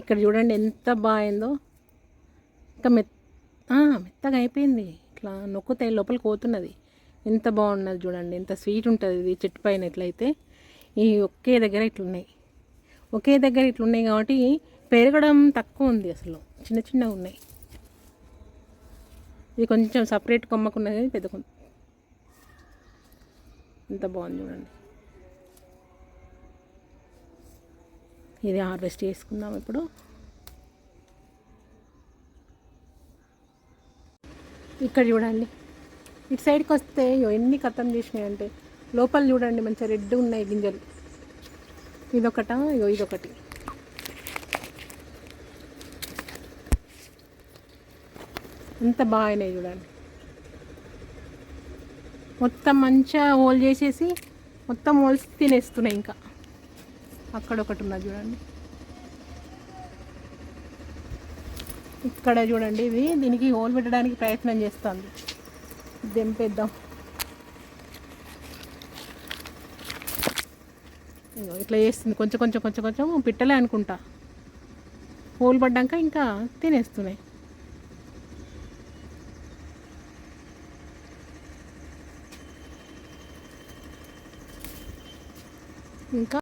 ఇక్కడ చూడండి ఎంత బాగుందో. ఇంకా మెత్త మెత్తగా అయిపోయింది. ఇట్లా నొక్కుతాయి లోపల కోతున్నది ఎంత బాగున్నది చూడండి. ఎంత స్వీట్ ఉంటుంది ఇది చెట్టు పైన ఎట్లయితే. ఈ ఒకే దగ్గర ఇట్లున్నాయి. ఒకే దగ్గర ఇట్లున్నాయి కాబట్టి పెరగడం తక్కువ ఉంది అసలు. చిన్న చిన్నగా ఉన్నాయి. ఇది కొంచెం సపరేట్ కొమ్మకున్నది పెద్ద కొమ్మ ఎంత బాగుంది చూడండి. ఇది హార్వెస్ట్ చేసుకుందాం ఇప్పుడు. ఇక్కడ చూడండి. ఇటు సైడ్కి వస్తే ఎన్ని కథం చేసినాయి అంటే లోపల చూడండి మంచిగా రెడ్ ఉన్నాయి గింజలు. ఇదొకట ఇగో ఇదొకటి. ఎంత బాగున్నాయి చూడండి. మొత్తం మంచిగా హోల్ చేసేసి మొత్తం హోల్స్ తినేస్తున్నాయి ఇంకా. అక్కడ ఒకటి ఉన్నది చూడండి. ఇక్కడ చూడండి ఇది దీనికి హోల్ పెట్టడానికి ప్రయత్నం చేస్తుంది. దెంపేద్దాం. ఇట్లా చేస్తుంది. కొంచెం కొంచెం కొంచెం కొంచెం పిట్టలే అనుకుంటా. హోల్ పడ్డాక ఇంకా తినేస్తున్నాయి. ఇంకా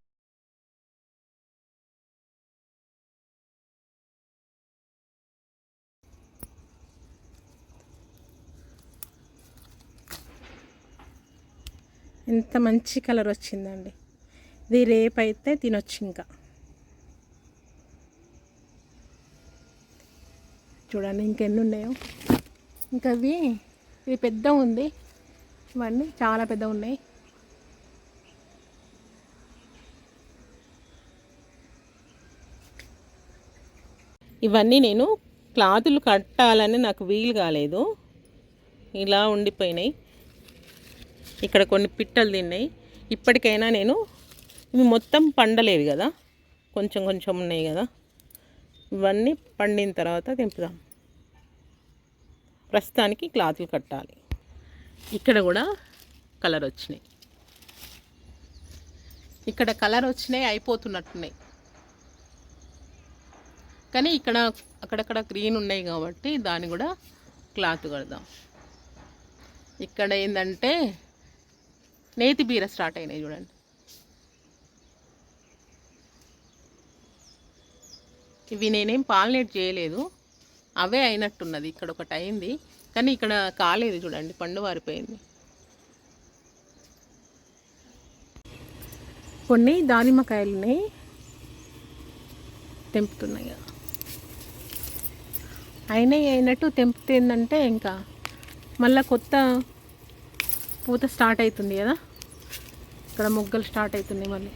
ఎంత మంచి కలర్ వచ్చిందండి. ఇది రేపు అయితే తినొచ్చు ఇంకా చూడండి ఇంకెన్ని ఉన్నాయో ఇంకా అవి ఇది పెద్ద ఉంది. ఇవన్నీ చాలా పెద్ద ఉన్నాయి. ఇవన్నీ నేను క్లాతులు కట్టాలని నాకు వీలు కాలేదు. ఇలా ఉండిపోయినాయి. ఇక్కడ కొన్ని పిట్టలు తిన్నాయి. ఇప్పటికైనా నేను ఇవి మొత్తం పండలేదు కదా. కొంచెం కొంచెం ఉన్నాయి కదా. ఇవన్నీ పండిన తర్వాత తెంపుదాం. ప్రస్తుతానికి క్లాతులు కట్టాలి. ఇక్కడ కూడా కలర్ వచ్చినాయి. ఇక్కడ కలర్ వచ్చినాయి అయిపోతున్నట్టున్నాయి. కానీ ఇక్కడ అక్కడక్కడ గ్రీన్ ఉన్నాయి కాబట్టి దాన్ని కూడా క్లాత్ కడదాం. ఇక్కడ ఏంటంటే నేతి బీర స్టార్ట్ అయినాయి చూడండి. ఇవి నేనేం పాలనేట్ చేయలేదు. అవే అయినట్టున్నది. ఇక్కడ ఒకటి అయింది. కానీ ఇక్కడ కాలేదు చూడండి. పండు వారిపోయింది. కొన్ని దానిమ్మకాయలున్నాయి తెంపుతున్నాయి కదా. అయినాయి అయినట్టు తెంపుతుందంటే ఇంకా మళ్ళీ కొత్త పూత స్టార్ట్ అవుతుంది కదా? ఇక్కడ మొగ్గలు స్టార్ట్ అవుతున్నాయి మళ్ళీ.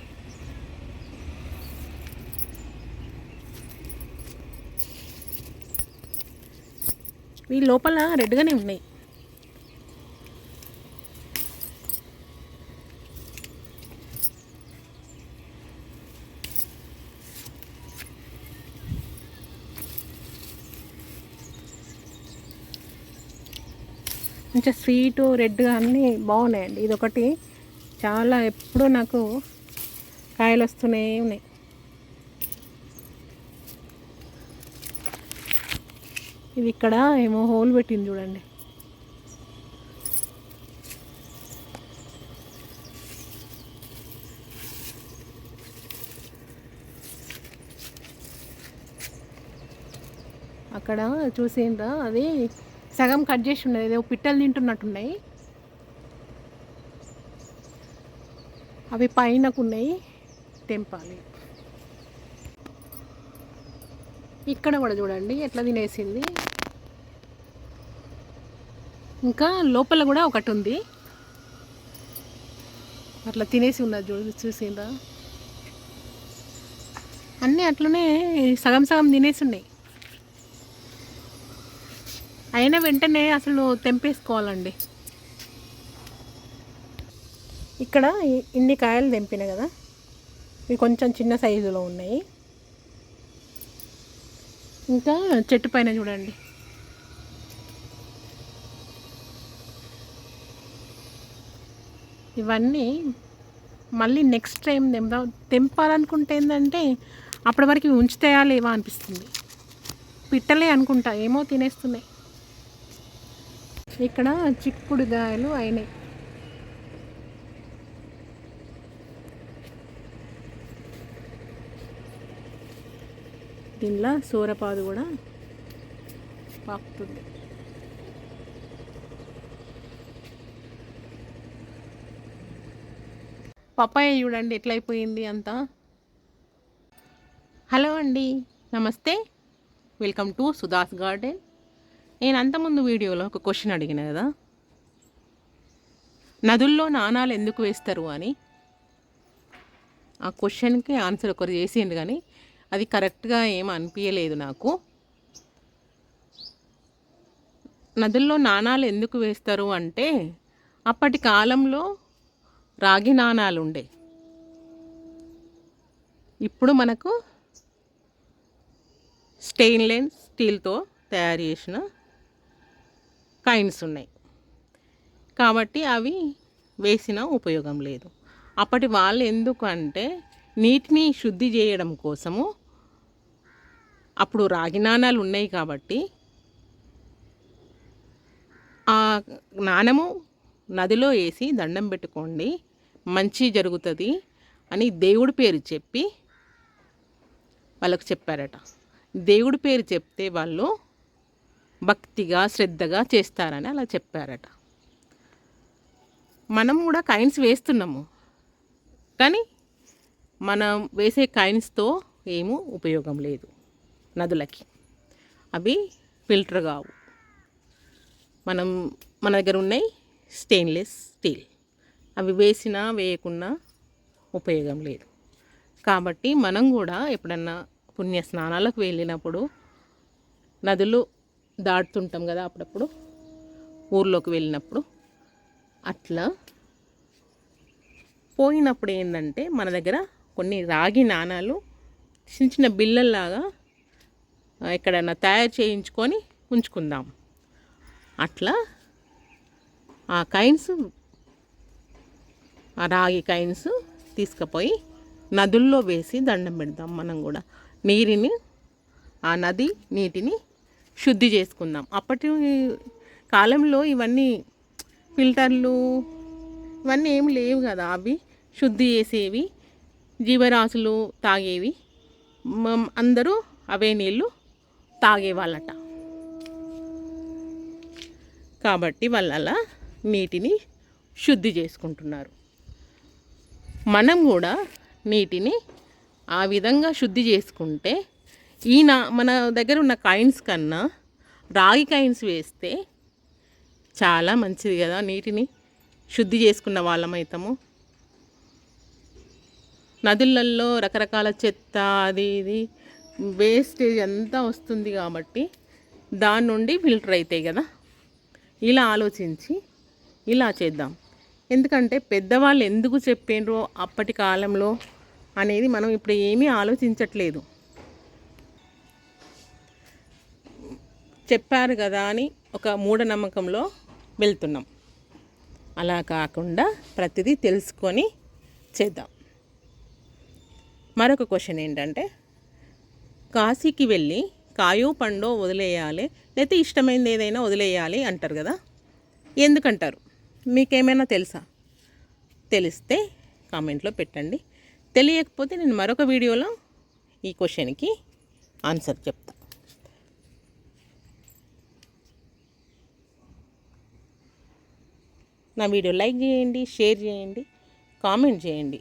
ఈ లోపల రెడ్గానే ఉన్నాయి. మంచిగా స్వీటు రెడ్గా అన్నీ బాగున్నాయండి. ఇది ఒకటి చాలా ఎప్పుడూ నాకు కాయలు వస్తూనే ఉన్నాయి. ఇది ఇక్కడ ఏమో హోల్ పెట్టింది చూడండి. అక్కడ చూసిందా అది సగం కట్ చేసి ఉన్నది. ఏదో పిట్టలు తింటున్నట్టున్నాయి. అవి పైనకు ఉన్నాయి తెంపాలి. ఇక్కడ కూడా చూడండి ఎట్లా తినేసింది. ఇంకా లోపల కూడా ఒకటి ఉంది. అట్లా తినేసి ఉన్నది చూడు చూసిందా? అన్నీ అట్లనే సగం సగం తినేసి ఉన్నాయి. అయిన వెంటనే అసలు తెంపేసుకోవాలండి. ఇక్కడ ఇన్ని కాయలు తెంపిన కదా? ఇవి కొంచెం చిన్న సైజులో ఉన్నాయి. ఇంకా చెట్టు పైన చూడండి. ఇవన్నీ మళ్ళీ నెక్స్ట్ టైం తెంప తెంపాలనుకుంటే ఏంటంటే అప్పటి వరకు ఇవి ఉంచుతాయా లేవా అనిపిస్తుంది. పిట్టలే అనుకుంటా ఏమో తినేస్తున్నాయి. ఇక్కడ చిక్కుడుగాయలు అయినాయి. దీనిలో సూరపాదు కూడా పాకుతుంది. పప్పాయ చూడండి ఎట్లయిపోయింది అంతా. హలో అండి నమస్తే. Welcome to Sudha's garden. నేను అంతకుముందు వీడియోలో ఒక క్వశ్చన్ అడిగిన కదా? నదుల్లో నాణాలు ఎందుకు వేస్తారు అని? ఆ క్వశ్చన్కి ఆన్సర్ ఒకరు చేసిండు కానీ అది కరెక్ట్గా ఏం అనిపించలేదు నాకు. నదుల్లో నాణాలు ఎందుకు వేస్తారు అంటే అప్పటి కాలంలో రాగి నాణాలు ఉండే. ఇప్పుడు మనకు స్టెయిన్లెస్ స్టీల్తో తయారు చేసిన కాయిన్స్ ఉన్నాయి. కాబట్టి అవి వేసిన ఉపయోగం లేదు. అప్పటి వాళ్ళు ఎందుకు అంటే నీటిని శుద్ధి చేయడం కోసము అప్పుడు రాగి నాణాలు ఉన్నాయి కాబట్టి ఆ నాణము నదిలో వేసి దండం పెట్టుకోండి మంచి జరుగుతుంది అని దేవుడి పేరు చెప్పి వాళ్ళకు చెప్పారట. దేవుడి పేరు చెప్తే వాళ్ళు భక్తిగా శ్రద్ధగా చేస్తారని అలా చెప్పారట. మనం కూడా కాయిన్స్ వేస్తున్నాము. కానీ మనం వేసే కాయిన్స్తో ఏమీ ఉపయోగం లేదు. నదులకి. అవి ఫిల్టర్ కావు. మనం మన దగ్గర ఉన్నాయి స్టెయిన్లెస్ స్టీల్. అవి వేసినా వేయకున్నా ఉపయోగం లేదు. కాబట్టి మనం కూడా ఎప్పుడన్నా పుణ్య స్నానాలకు వెళ్ళినప్పుడు నదులు దాటుతుంటాం కదా అప్పుడప్పుడు. ఊర్లోకి వెళ్ళినప్పుడు. అట్లా పోయినప్పుడు ఏంటంటే మన దగ్గర కొన్ని రాగి నాణాలు చిన్న చిన్న బిళ్ళల్లాగా ఎక్కడైనా ఎక్కడన్నా తయారు చేయించుకొని ఉంచుకుందాం. అట్లా ఆ కైన్స్ ఆ రాగి కైన్స్ తీసుకుపోయి నదుల్లో వేసి దండం పెడదాం మనం కూడా. నీరిని ఆ నది నీటిని శుద్ధి చేసుకుందాం. అప్పటి కాలంలో ఇవన్నీ ఫిల్టర్లు ఇవన్నీ ఏం లేవు కదా అవి. శుద్ధి చేసేవి జీవరాశులు తాగేవి. మ- అందరూ అవే నీళ్ళు తాగేవాళ్ళట. కాబట్టి వాళ్ళు అలా నీటిని శుద్ధి చేసుకుంటున్నారు. మనం కూడా నీటిని ఆ విధంగా శుద్ధి చేసుకుంటే ఈయన మన దగ్గర ఉన్న కాయిన్స్ కన్నా రాగి కాయిన్స్ వేస్తే చాలా మంచిది కదా నీటిని శుద్ధి చేసుకున్న వాళ్ళమైతాము. నదులల్లో రకరకాల చెత్త అది ఇది వేస్టేజ్ అంతా వస్తుంది కాబట్టి దాని నుండి ఫిల్టర్ అవుతాయి కదా. ఇలా ఆలోచించి ఇలా చేద్దాం. ఎందుకంటే పెద్దవాళ్ళు ఎందుకు చెప్పిండ్రో అప్పటి కాలంలో అనేది మనం ఇప్పుడు ఏమీ ఆలోచించట్లేదు. చెప్పారు కదా అని ఒక మూఢనమ్మకంలో వెళ్తున్నాం. అలా కాకుండా ప్రతిదీ తెలుసుకొని చేద్దాం. మరొక క్వశ్చన్ ఏంటంటే కాశీకి వెళ్ళి కాయో పండో వదిలేయాలి లేకపోతే ఇష్టమైనది ఏదైనా వదిలేయాలి అంటారు కదా? ఎందుకంటారు? మీకేమైనా తెలుసా? తెలిస్తే కామెంట్లో పెట్టండి. తెలియకపోతే నేను మరొక వీడియోలో ఈ క్వశ్చన్కి ఆన్సర్ చెప్తాను నా వీడియో లైక్ చేయండి షేర్ చేయండి కామెంట్ చేయండి.